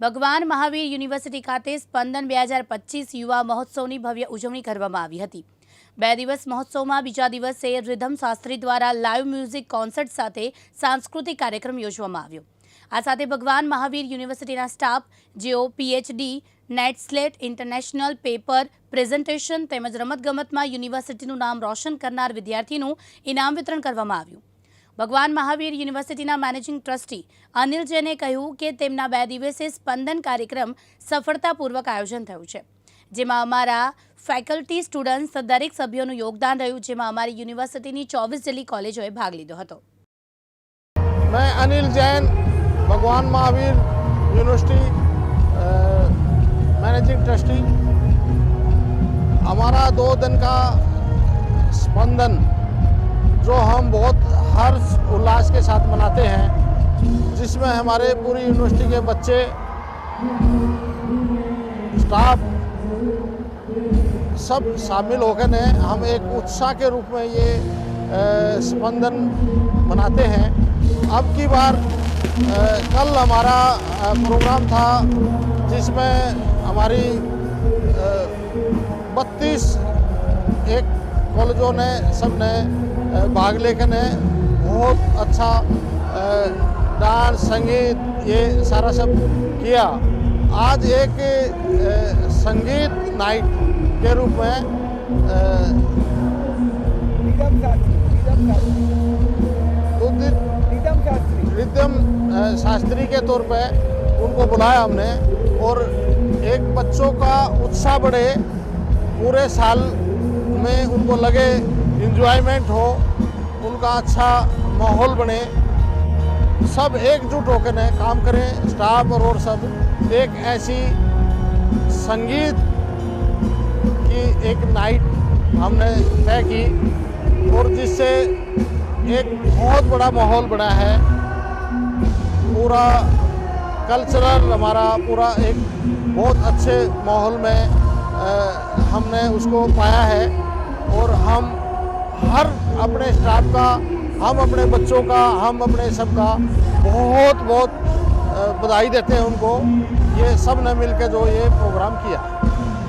ભગવાન મહાવીર યુનિવર્સિટી ખાતે સ્પંદન બે હજાર પચીસ યુવા મહોત્સવની ભવ્ય ઉજવણી કરવામાં આવી હતી. બે દિવસ મહોત્સવમાં બીજા દિવસે રિધમ શાસ્ત્રી દ્વારા લાઇવ મ્યુઝિક કોન્સર્ટ સાથે સાંસ્કૃતિક કાર્યક્રમ યોજવામાં આવ્યો. આ સાથે ભગવાન મહાવીર યુનિવર્સિટીના સ્ટાફ, જેઓ PhD NET SLET international paper, presentation તેમજ રમતગમતમાં યુનિવર્સિટીનું નામ રોશન કરનાર વિદ્યાર્થીનું ઇનામ વિતરણ કરવામાં આવ્યું. ભગવાન મહાવીર યુનિવર્સિટીના મેનેજિંગ ટ્રસ્ટી અનિલ જૈને કહ્યું કે તેમના બે દિવસે સ્પંદન કાર્યક્રમ સફળતાપૂર્વક આયોજન થયું છે, જેમાં અમારા ફેકલ્ટી સ્ટુડન્ટ્સ, દરેક સભ્યોનું યોગદાન રહ્યું, જેમાં અમારી યુનિવર્સિટીની ચોવીસ જેટલી કોલેજોએ ભાગ લીધો હતો. મેં અનિલ જૈન, ભગવાન મહાવીર યુનિવર્સિટી મેનેજિંગ ટ્રસ્ટી. અમારા દો દિન કા સ્પંદન जो हम बहुत हर्ष उल्लास के साथ मनाते हैं जिसमें हमारे पूरी यूनिवर्सिटी के बच्चे स्टाफ सब शामिल होकर ने हम एक उत्साह के रूप में ये स्पंदन मनाते हैं। अब की बार अ, कल हमारा प्रोग्राम था जिसमें हमारी बत्तीस एक कॉलेजों ने सबने भाग लेकर ने बहुत अच्छा डांस संगीत ये सारा सब किया। आज एक संगीत नाइट के रूप में रिदम शास्त्री के तौर पे उनको बुलाया हमने और एक बच्चों का उत्साह बढ़े पूरे साल में उनको लगे इंजॉयमेंट हो उनका अच्छा माहौल बने। सब एकजुट होकर काम करें स्टाफ और, और सब। एक ऐसी संगीत की एक नाइट हमने तय की और जिससे एक बहुत बड़ा माहौल बना है। पूरा कल्चरल हमारा पूरा एक बहुत अच्छे माहौल में अ, हमने उसको पाया है। और हम हर अपने स्टाफ का हम अपने बच्चों का हम अपने सबका बहुत बहुत बधाई देते हैं उनको। ये सबने मिलकर जो ये प्रोग्राम किया।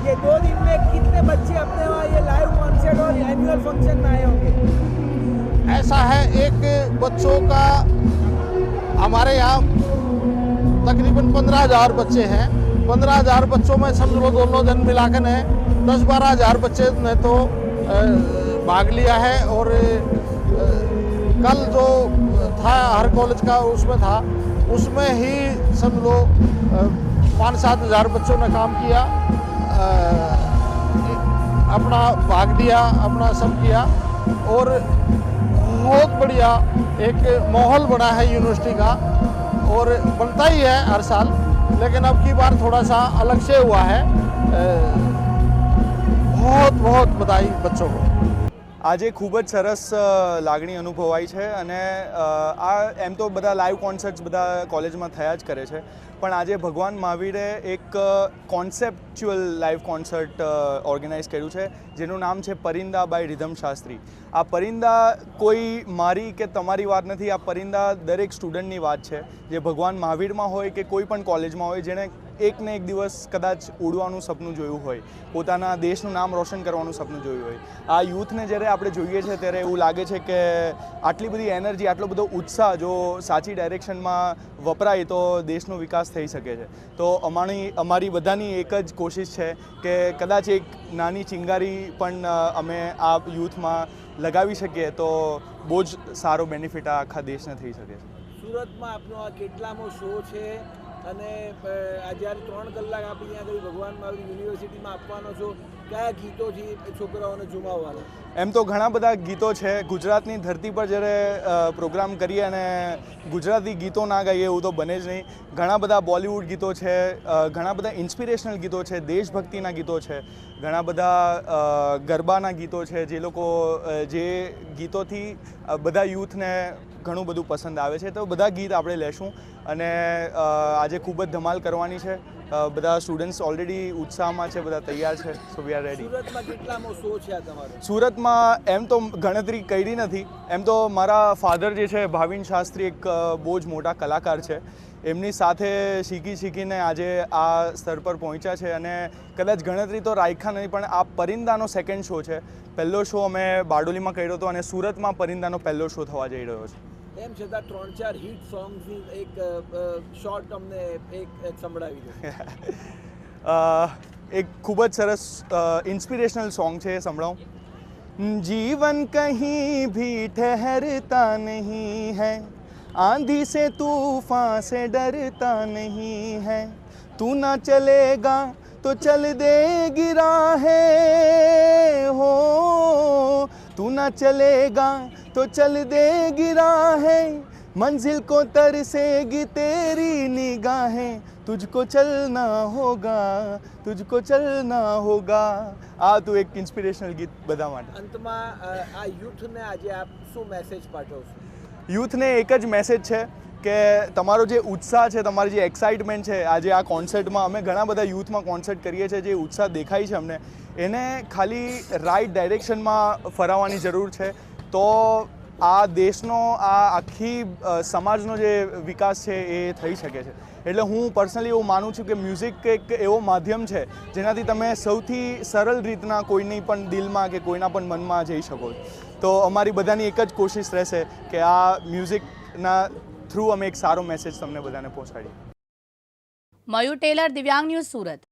ये दो दिन में कितने बच्चे अपने वहाँ ये लाइव कॉन्सर्ट और एनुअल फ़ंक्शन में आए होंगे? ऐसा है एक बच्चों का हमारे यहाँ तकरीबन पंद्रह हज़ार बच्चे हैं। पंद्रह हज़ार बच्चों में समझ लो दोनों जन मिलाकर ने दस बारह हज़ार बच्चे ने तो भाग लिया है और कल जो था हर कॉलेज का उसमें था, उसमें ही समझ लो पाँच सात हज़ार बच्चों ने काम किया अपना भाग दिया, अपना सब किया और बहुत बढ़िया एक माहौल बना है यूनिवर्सिटी का और बनता ही है हर साल, लेकिन अब की बार थोड़ा सा अलग से हुआ है बहुत बहुत बधाई बच्चों को આજે ખૂબ જ સરસ અ, લાગણી અનુભવાઈ છે અને અ, આ એમ તો બધા લાઈવ કોન્સર્ટ્સ બધા કોલેજમાં થયા જ કરે છે પણ આજે ભગવાન મહાવીરે એક કોન્સેપ્ચ્યુઅલ લાઈવ કોન્સર્ટ ઓર્ગેનાઇઝ કર્યું છે જેનું નામ છે પરિંદા બાય રિધમ શાસ્ત્રી આ પરિંદા કોઈ મારી કે તમારી વાત નથી આ પરિંદા દરેક સ્ટુડન્ટની વાત છે જે ભગવાન મહાવીરમાં હોય કે કોઈ પણ કોલેજમાં હોય જેણે એક ને એક દિવસ કદાચ ઉડવાનું સપનું જોયું હોય, પોતાના દેશનું નામ રોશન કરવાનું સપનું જોયું હોય. આ યુથને જ્યારે આપણે જોઈએ છે ત્યારે એવું લાગે છે કે આટલી બધી એનર્જી, આટલો બધો ઉત્સાહ જો સાચી ડાયરેક્શનમાં વપરાય તો દેશનો વિકાસ થઈ શકે છે. તો અમારી અમારી બધાની એક જ કોશિશ છે કે કદાચ એક નાની ચિંગારી પણ અમે આ યુથમાં લગાવી શકીએ તો બહુ જ સારો બેનિફિટ આ આખા દેશને થઈ શકે છે. સુરતમાં આપનો આ કેટલામો શો છે? અને જ્યારે ત્રણ કલાક આપણે ત્યાં આગળ ભગવાન મારું યુનિવર્સિટીમાં આપવાનો છો. કયા ગીતોથી છોકરાઓને ઝુમાવવાનો? એમ તો ઘણા બધા ગીતો છે. ગુજરાતની ધરતી પર જ્યારે પ્રોગ્રામ કરીએ અને ગુજરાતી ગીતો ના ગાઈએ એવું તો બને જ નહીં. ઘણા બધા બોલિવૂડ ગીતો છે ઘણા બધા ઇન્સ્પિરેશનલ ગીતો છે, દેશભક્તિના ગીતો છે, ઘણા બધા ગરબાના ગીતો છે. જે લોકો જે ગીતોથી બધા યુથને ઘણું બધું પસંદ આવે છે. તો બધા ગીત આપણે લેશું અને આજે ખૂબ જ ધમાલ કરવાની છે. બધા સ્ટુડન્ટ્સ ઓલરેડી ઉત્સાહમાં છે બધા તૈયાર છે સો વી આર રેડી સુરતમાં કેટલામો શો છે આ તમારો? સુરતમાં એમ તો ગણતરી કરી નથી. એમ તો મારા ફાધર જે છે ભાવિન શાસ્ત્રી એક બહુ જ મોટા કલાકાર છે. એમની સાથે શીખી શીખીને આજે આ સ્તર પર પહોંચ્યા છે અને કદાચ ગણતરી તો રાખ્યા નહીં પણ આ પરિંદાનો સેકન્ડ શો છે. પહેલો શો અમે બારડોલીમાં કર્યો હતો અને સુરતમાં પરિંદાનો પહેલો શો થવા જઈ રહ્યો છે. એમ છતાં ત્રણ ચાર હિટ સોંગ્સની એક શોર્ટ અમને એક સંભળાવી દો એક ખૂબ જ સરસ ઇન્સ્પિરેશનલ સોંગ છે સંભળાવ જીવન કહીં भी ठहरता नहीं है आंधी से तूफ़ान से डरता नहीं है तू ना चलेगा तो चल देगी राह हो तू ना चलेगा तो चल देगी राहें मंजिल को तरसेगी तेरी निगाहें तुझको चलना होगा तुझको चलना होगा આ તો એક ઇન્સ્પિરેશનલ ગીત બધા માટે અંતમાં અ, આ યુથને આજે આપ શું મેસેજ પાઠવશો યુથને એક જ મેસેજ છે કે તમારો જે ઉત્સાહ છે તમારી જે એક્સાઇટમેન્ટ છે આજે આ કોન્સર્ટમાં અમે ઘણા બધા યુથમાં કોન્સર્ટ કરીએ છીએ જે ઉત્સાહ દેખાય છે અમને એને ખાલી રાઈટ ડાયરેક્શનમાં ફરાવવાની જરૂર છે તો આ દેશનો, આ આખી સમાજનો જે વિકાસ છે એ થઈ શકે છે. એટલે હું પર્સનલી એવું માનું છું કે મ્યુઝિક એક એવો માધ્યમ છે જેનાથી તમે સૌથી સરળ રીતના કોઈની પણ દિલમાં કે કોઈના પણ મનમાં જઈ શકો. તો અમારી બધાની એક જ કોશિશ રહેશે કે આ મ્યુઝિકના થ્રુ અમે એક સારો મેસેજ તમને બધાને પહોંચાડીએ. Mayur Tailor, Divyang news Surat.